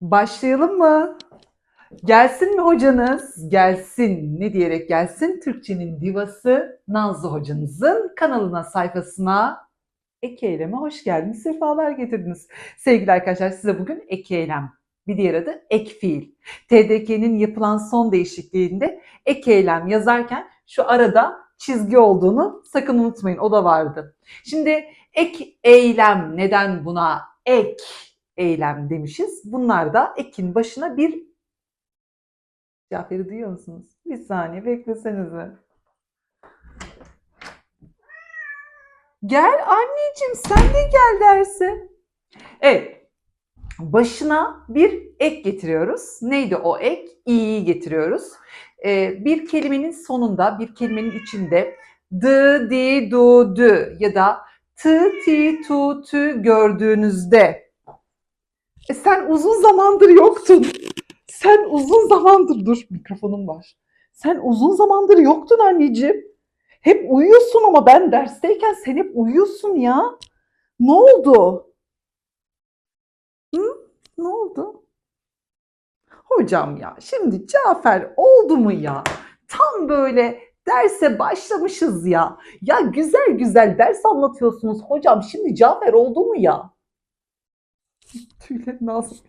Başlayalım mı? Gelsin mi hocanız? Gelsin. Ne diyerek gelsin? Türkçenin divası Nazlı hocanızın kanalına, sayfasına ek eyleme hoş geldiniz. Sefalar getirdiniz. Sevgili arkadaşlar size bugün ek eylem. Bir diğer adı ek fiil. TDK'nin yapılan son değişikliğinde ek eylem yazarken şu arada çizgi olduğunu sakın unutmayın. O da vardı. Şimdi ek eylem neden buna ek eylem demişiz. Bunlar da ekin başına bir Cafer'i duyuyor musunuz? Bir saniye beklesenize. Gel anneciğim sen de gel derse. Evet. Başına bir ek getiriyoruz. Neydi o ek? İ'yi getiriyoruz. Ee, bir kelimenin sonunda, bir kelimenin içinde d, di, du, dü ya da t, ti, tu, tü gördüğünüzde e sen uzun zamandır yoktun. Sen uzun zamandır dur mikrofonum var. Sen uzun zamandır yoktun anneciğim. Hep uyuyorsun ama ben dersteyken sen hep uyuyorsun ya. Ne oldu? Hı? Ne oldu? Hocam ya şimdi Cafer oldu mu ya? Tam böyle derse başlamışız ya. Ya güzel güzel ders anlatıyorsunuz hocam. Şimdi Cafer oldu mu ya? Tüylerin ağzıma,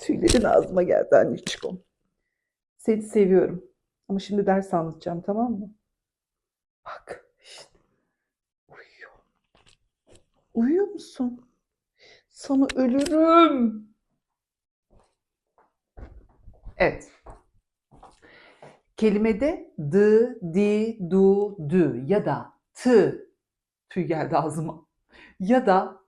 tüylerin ağzıma geldi anneciğim. Seni seviyorum. Ama şimdi ders anlatacağım tamam mı? Bak işte. Uyuyor. Uyuyor musun? Sana ölürüm. Evet. Kelimede d, di, du, dü ya da t, tüy geldi ağzıma, ya da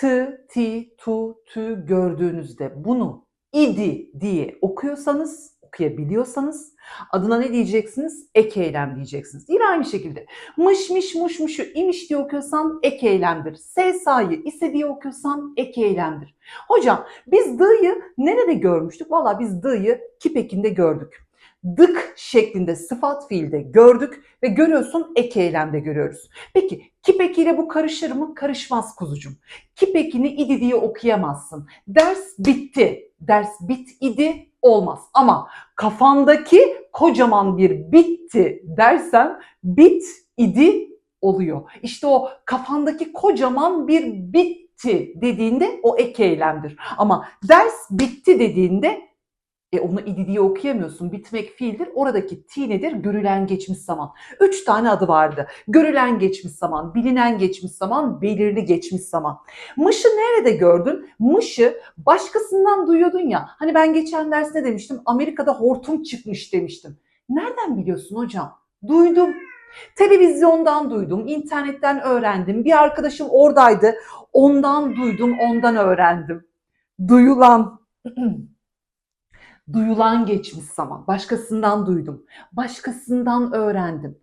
t, ti, tu, tü gördüğünüzde bunu idi diye okuyorsanız, okuyabiliyorsanız adına ne diyeceksiniz? Ek eylem diyeceksiniz. Yine aynı şekilde mış mış muş muşu imiş diye okuyorsan ek eylemdir. S sayı ise diye okuyorsan ek eylemdir. Hocam biz dı'yı nerede görmüştük? Valla biz dı'yı kipekinde gördük. Dık şeklinde sıfat fiilde gördük ve görüyorsun ek eylemde görüyoruz. Peki kipek ile bu karışır mı? Karışmaz kuzucum. Kipekini idi diye okuyamazsın. Ders bitti. Ders bit idi olmaz. Ama kafandaki kocaman bir bitti dersen bit idi oluyor. İşte o kafandaki kocaman bir bitti dediğinde o ek eylemdir. Ama ders bitti dediğinde e onu idi diye okuyamıyorsun. Bitmek fiildir. Oradaki ti nedir? Görülen geçmiş zaman. Üç tane adı vardı. Görülen geçmiş zaman, bilinen geçmiş zaman, belirli geçmiş zaman. Mışı nerede gördün? Mışı başkasından duyuyordun ya. Hani ben geçen ders ne demiştim? Amerika'da hortum çıkmış demiştim. Nereden biliyorsun hocam? Duydum. Televizyondan duydum, internetten öğrendim. Bir arkadaşım oradaydı. Ondan duydum, ondan öğrendim. Duyulan duyulan geçmiş zaman. Başkasından duydum. Başkasından öğrendim.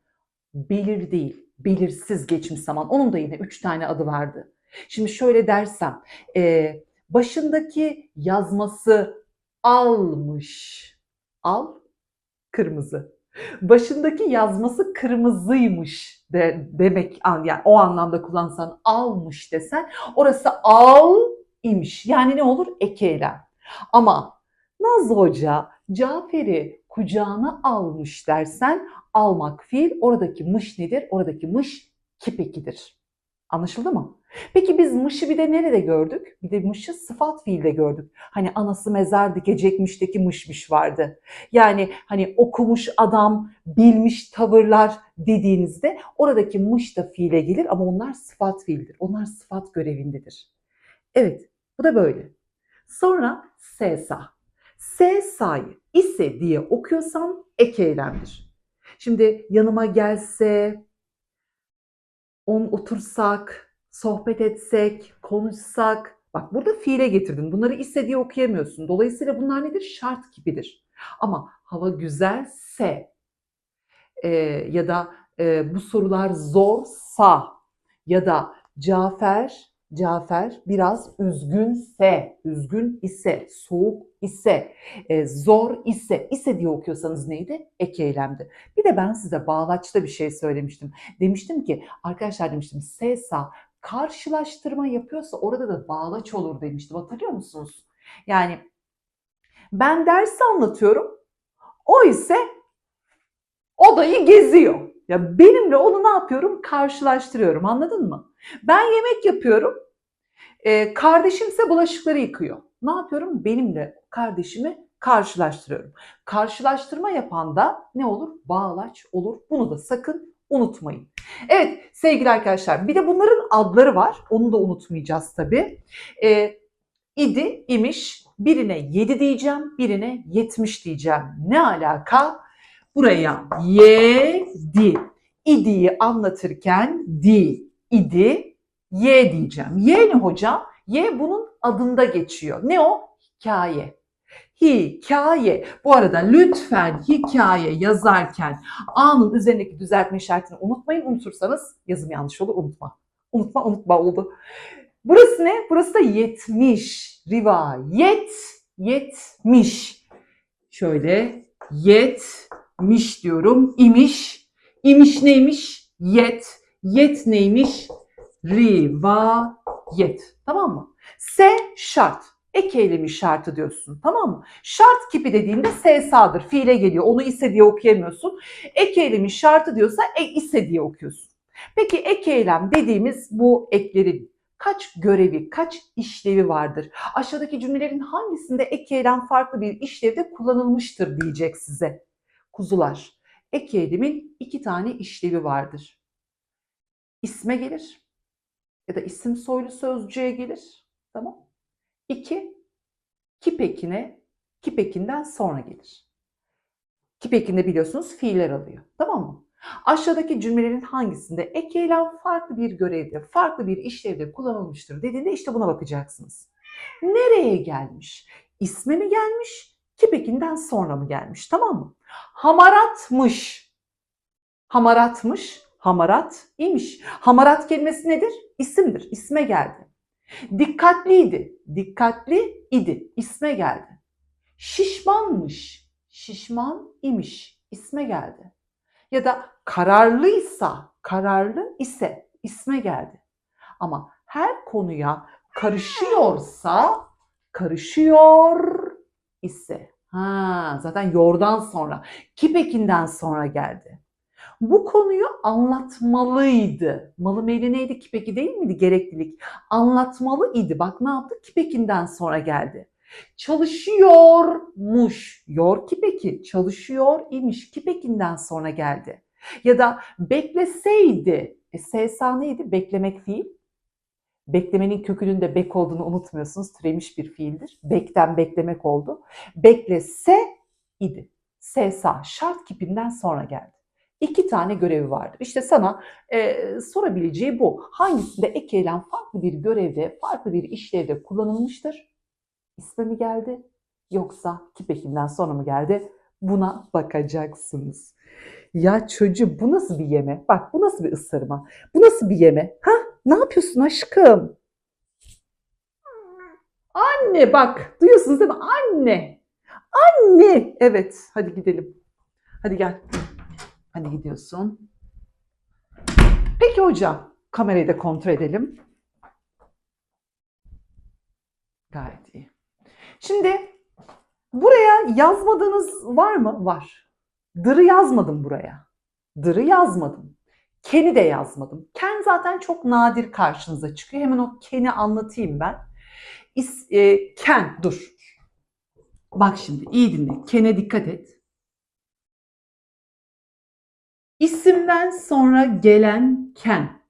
Belir değil, belirsiz geçmiş zaman. Onun da yine üç tane adı vardı. Şimdi şöyle dersem, e, başındaki yazması almış. Al, kırmızı. Başındaki yazması kırmızıymış de, demek yani o anlamda kullansan almış desen orası al imiş. Yani ne olur? Ek eylem. Ama Nazlı Hoca Cafer'i kucağına almış dersen almak fiil oradaki mış nedir? Oradaki mış kipekidir. Anlaşıldı mı? Peki biz mışı bir de nerede gördük? Bir de mışı sıfat fiilde gördük. Hani anası mezar dikecekmişteki mışmış vardı. Yani hani okumuş adam, bilmiş tavırlar dediğinizde oradaki mış da fiile gelir ama onlar sıfat fiildir. Onlar sıfat görevindedir. Evet, bu da böyle. Sonra sesa. S sayı ise diye okuyorsan ek eylemdir. Şimdi yanıma gelse, on otursak, sohbet etsek, konuşsak. Bak burada fiile getirdin. Bunları ise diye okuyamıyorsun. Dolayısıyla bunlar nedir? Şart gibidir. Ama hava güzelse e, ya da e, bu sorular zorsa ya da Cafer Cafer biraz üzgünse, üzgün ise, soğuk ise, e, zor ise, ise diye okuyorsanız neydi? Ek eylemdi. Bir de ben size bağlaçta bir şey söylemiştim. Demiştim ki arkadaşlar demiştim SESA karşılaştırma yapıyorsa orada da bağlaç olur demiştim. Hatırlıyor musunuz? Yani Ben dersi anlatıyorum. O ise odayı geziyor. Ya benimle onu ne yapıyorum? Karşılaştırıyorum. Anladın mı? Ben yemek yapıyorum. Ee, kardeşimse bulaşıkları yıkıyor. Ne yapıyorum? Benimle kardeşimi karşılaştırıyorum. Karşılaştırma yapan da ne olur? Bağlaç olur. Bunu da sakın unutmayın. Evet sevgili arkadaşlar bir de bunların adları var. Onu da unutmayacağız tabii. Ee, idi, imiş. Birine 7 diyeceğim, birine 70 diyeceğim. Ne alaka? Buraya yedi. İdi'yi anlatırken di, idi, ye diyeceğim. Ye ne hocam? Ye bunun adında geçiyor. Ne o? Hikaye. Hikaye. Bu arada lütfen hikaye yazarken A'nın üzerindeki düzeltme işaretini unutmayın. Unutursanız yazım yanlış olur. Unutma. Unutma, unutma oldu. Burası ne? Burası da 70. Rivayet, yetmiş. Şöyle yetmiş diyorum. İmiş. İmiş neymiş? Yet. Yet neymiş? Rivayet. Tamam mı? S şart. Ek eylemi şartı diyorsun. Tamam mı? Şart kipi dediğinde S sağdır. Fiile geliyor. Onu ise diye okuyamıyorsun. Ek eylemin şartı diyorsa e ise diye okuyorsun. Peki ek eylem dediğimiz bu eklerin kaç görevi, kaç işlevi vardır? Aşağıdaki cümlelerin hangisinde ek eylem farklı bir işlevde kullanılmıştır diyecek size. Kuzular. Ek eylemin iki tane işlevi vardır. İsme gelir ya da isim soylu sözcüğe gelir. Tamam. İki, kip ekine, kip ekinden sonra gelir. Kip ekinde biliyorsunuz fiiller alıyor. Tamam mı? Aşağıdaki cümlelerin hangisinde ek eylem farklı bir görevde, farklı bir işlevde kullanılmıştır dediğinde işte buna bakacaksınız. Nereye gelmiş? İsme mi gelmiş? Kipekinden sonra mı gelmiş? Tamam mı? Hamaratmış. Hamaratmış. Hamarat imiş. Hamarat kelimesi nedir? İsimdir. İsme geldi. Dikkatliydi. Dikkatli idi. İsme geldi. Şişmanmış. Şişman imiş. İsme geldi ya da kararlıysa, kararlı ise isme geldi. Ama her konuya karışıyorsa, karışıyor ise. Ha, zaten yordan sonra, kipekinden sonra geldi. Bu konuyu anlatmalıydı. Malı meyli neydi? Kipeki değil miydi? Gereklilik. Anlatmalı idi. Bak ne yaptı? Kipekinden sonra geldi. Çalışıyormuş. Yor kipeki. Çalışıyor imiş. Kipekinden sonra geldi. Ya da bekleseydi. E, sesa neydi? Beklemek fiil. Beklemenin kökünün de bek olduğunu unutmuyorsunuz. Türemiş bir fiildir. Bekten beklemek oldu. Beklese idi. Sesa şart kipinden sonra geldi. İki tane görevi vardır. İşte sana e, sorabileceği bu. Hangisinde ek eylem farklı bir görevde, farklı bir işlevde kullanılmıştır? İsme mi geldi yoksa kipekinden sonra mı geldi? Buna bakacaksınız. Ya çocuğum bu nasıl bir yeme? Bak bu nasıl bir ısırma? Bu nasıl bir yeme? Ha? Ne yapıyorsun aşkım? Anne bak. Duyuyorsunuz değil mi? Anne. Anne. Evet. Hadi gidelim. Hadi gel. Hadi gidiyorsun. Peki hocam. Kamerayı da kontrol edelim. Gayet iyi. Şimdi buraya yazmadığınız var mı? Var. Dırı yazmadım buraya. Dırı yazmadım. Ken'i de yazmadım. Ken zaten çok nadir karşınıza çıkıyor. Hemen o Ken'i anlatayım ben. İs, e, ken, dur. Bak şimdi iyi dinle. Ken'e dikkat et. İsimden sonra gelen ken.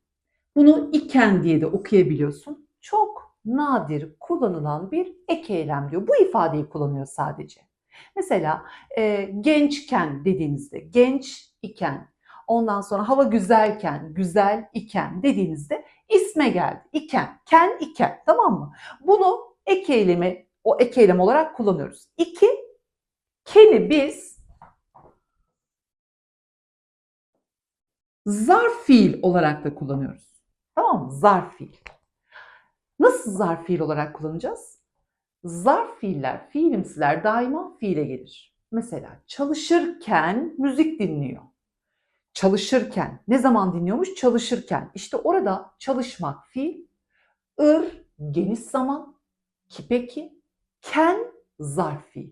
Bunu iken diye de okuyabiliyorsun. Çok nadir kullanılan bir ek eylem diyor. Bu ifadeyi kullanıyor sadece. Mesela e, gençken dediğinizde genç iken, ondan sonra hava güzelken, güzel iken dediğinizde isme geldi. İken, ken iken tamam mı? Bunu ek eylemi, o ek eylem olarak kullanıyoruz. İki, keni biz zarf fiil olarak da kullanıyoruz. Tamam mı? Zarf fiil. Nasıl zarf fiil olarak kullanacağız? Zarf fiiller, fiilimsiler daima fiile gelir. Mesela çalışırken müzik dinliyor. Çalışırken. Ne zaman dinliyormuş? Çalışırken. İşte orada çalışmak fiil. ır geniş zaman. Kipeki. Ken zarf fiil.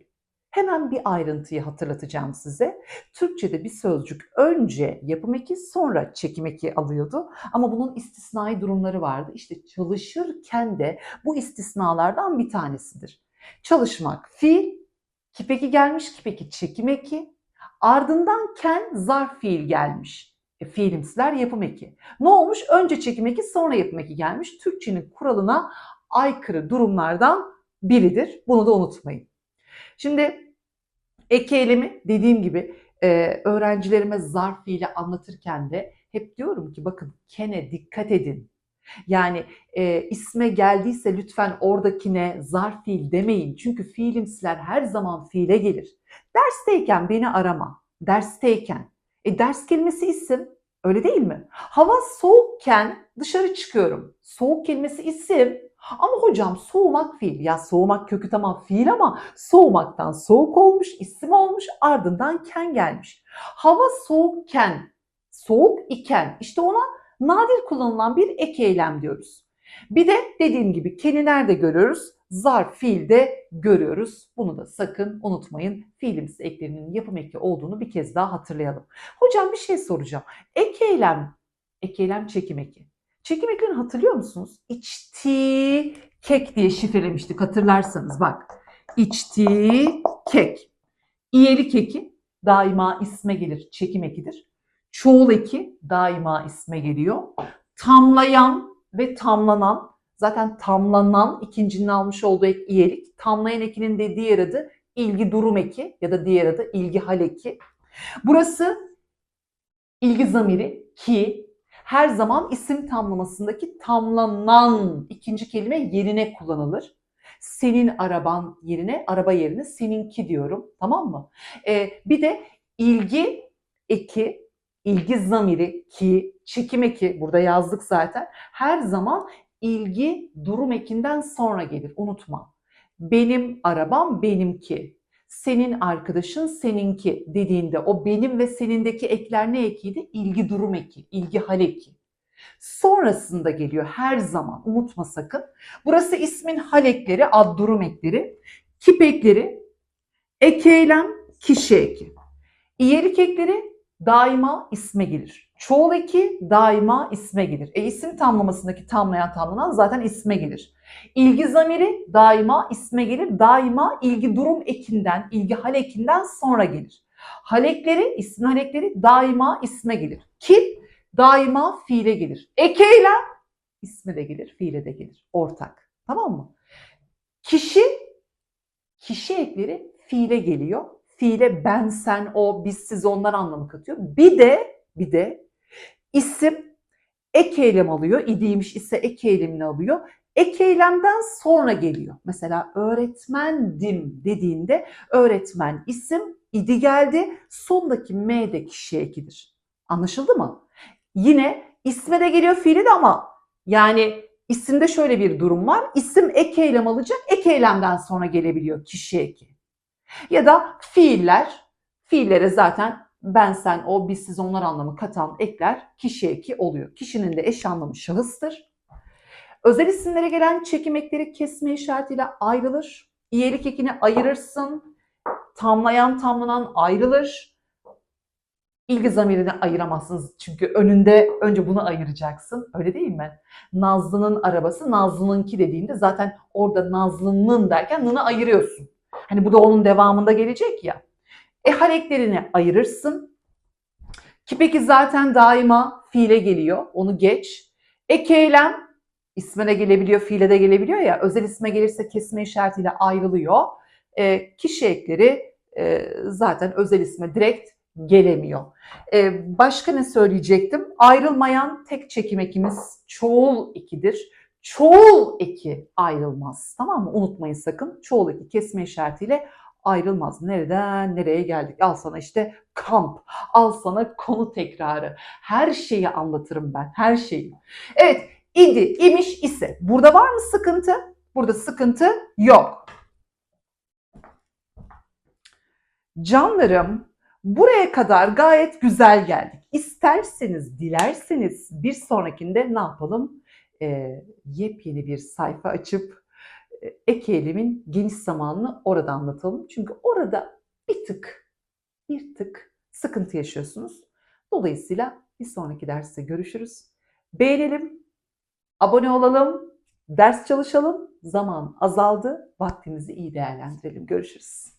Hemen bir ayrıntıyı hatırlatacağım size. Türkçe'de bir sözcük önce yapım eki sonra çekim eki alıyordu. Ama bunun istisnai durumları vardı. İşte çalışırken de bu istisnalardan bir tanesidir. Çalışmak fiil, kipeki gelmiş kipeki çekim eki, ardından ken zarf fiil gelmiş. E, fiilimsiler yapım eki. Ne olmuş? Önce çekim eki sonra yapım eki gelmiş. Türkçenin kuralına aykırı durumlardan biridir. Bunu da unutmayın. Şimdi ek eylemi dediğim gibi e, öğrencilerime zarf fiili anlatırken de hep diyorum ki bakın kene dikkat edin. Yani e, isme geldiyse lütfen oradakine zarf fiil demeyin. Çünkü fiilimsiler her zaman fiile gelir. Dersteyken beni arama. Dersteyken. E ders kelimesi isim. Öyle değil mi? Hava soğukken dışarı çıkıyorum. Soğuk kelimesi isim. Ama hocam soğumak fiil. Ya soğumak kökü tamam fiil ama soğumaktan soğuk olmuş, isim olmuş, ardından ken gelmiş. Hava soğukken, soğuk iken işte ona nadir kullanılan bir ek eylem diyoruz. Bir de dediğim gibi keni nerede görüyoruz? Zarf fiilde görüyoruz. Bunu da sakın unutmayın. Fiilimsi eklerinin yapım eki olduğunu bir kez daha hatırlayalım. Hocam bir şey soracağım. Ek eylem, ek eylem çekim eki. Çekim eklerini hatırlıyor musunuz? İçti kek diye şifrelemiştik hatırlarsanız bak. İçti kek. İyelik eki daima isme gelir, çekim ekidir. Çoğul eki daima isme geliyor. Tamlayan ve tamlanan, zaten tamlanan ikincinin almış olduğu ek iyelik. Tamlayan ekinin de diğer adı ilgi durum eki ya da diğer adı ilgi hal eki. Burası ilgi zamiri ki her zaman isim tamlamasındaki tamlanan ikinci kelime yerine kullanılır. Senin araban yerine, araba yerine seninki diyorum. Tamam mı? Ee, bir de ilgi eki, ilgi zamiri ki, çekim eki burada yazdık zaten. Her zaman ilgi durum ekinden sonra gelir. Unutma. Benim arabam benimki. Senin arkadaşın seninki dediğinde o benim ve senindeki ekler ne ekiydi? İlgi durum eki, ilgi hal eki. Sonrasında geliyor her zaman unutma sakın. Burası ismin hal ekleri, ad durum ekleri, kip ekleri, ek eylem, kişi eki. İyelik ekleri daima isme gelir. Çoğul eki daima isme gelir. E isim tamlamasındaki tamlayan tamlanan zaten isme gelir. İlgi zamiri daima isme gelir. Daima ilgi durum ekinden, ilgi hal ekinden sonra gelir. Halekleri, isim halekleri daima isme gelir. Kip daima fiile gelir. Ek eylem isme de gelir, fiile de gelir. Ortak. Tamam mı? Kişi, kişi ekleri fiile geliyor. Fiile ben, sen, o, biz, siz, onlar anlamı katıyor. Bir de, bir de isim ek eylem alıyor. İdiymiş ise ek eylemini alıyor. Ek eylemden sonra geliyor. Mesela öğretmendim dediğinde öğretmen isim idi geldi. Sondaki M de kişi ekidir. Anlaşıldı mı? Yine isme de geliyor fiili de ama yani isimde şöyle bir durum var. İsim ek eylem alacak. Ek eylemden sonra gelebiliyor kişi eki. Ya da fiiller. Fiillere zaten ben, sen, o, biz, siz, onlar anlamı katan ekler kişi eki oluyor. Kişinin de eş anlamı şahıstır. Özel isimlere gelen çekim ekleri kesme işaretiyle ayrılır. İyelik ekini ayırırsın. Tamlayan tamlanan ayrılır. İlgi zamirini ayıramazsınız. Çünkü önünde önce bunu ayıracaksın. Öyle değil mi? Nazlı'nın arabası Nazlı'nınki dediğinde zaten orada Nazlı'nın derken nını ayırıyorsun. Hani bu da onun devamında gelecek ya. E haleklerini ayırırsın. Ki peki zaten daima fiile geliyor. Onu geç. Ek eylem isme de gelebiliyor, fiile de gelebiliyor ya. Özel isme gelirse kesme işaretiyle ayrılıyor. E, kişi ekleri e, zaten özel isme direkt gelemiyor. E, başka ne söyleyecektim? Ayrılmayan tek çekim ekimiz çoğul ekidir. Çoğul eki ayrılmaz. Tamam mı? Unutmayın sakın. Çoğul eki kesme işaretiyle ayrılmaz. Nereden nereye geldik? Al sana işte kamp. Al sana konu tekrarı. Her şeyi anlatırım ben. Her şeyi. Evet. idi, imiş, ise. Burada var mı sıkıntı? Burada sıkıntı yok. Canlarım buraya kadar gayet güzel geldik. İsterseniz, dilerseniz bir sonrakinde ne yapalım? Ee, yepyeni bir sayfa açıp e, ek eylemin geniş zamanını orada anlatalım. Çünkü orada bir tık, bir tık sıkıntı yaşıyorsunuz. Dolayısıyla bir sonraki derste görüşürüz. Beğenelim, abone olalım, ders çalışalım. Zaman azaldı, vaktimizi iyi değerlendirelim. Görüşürüz.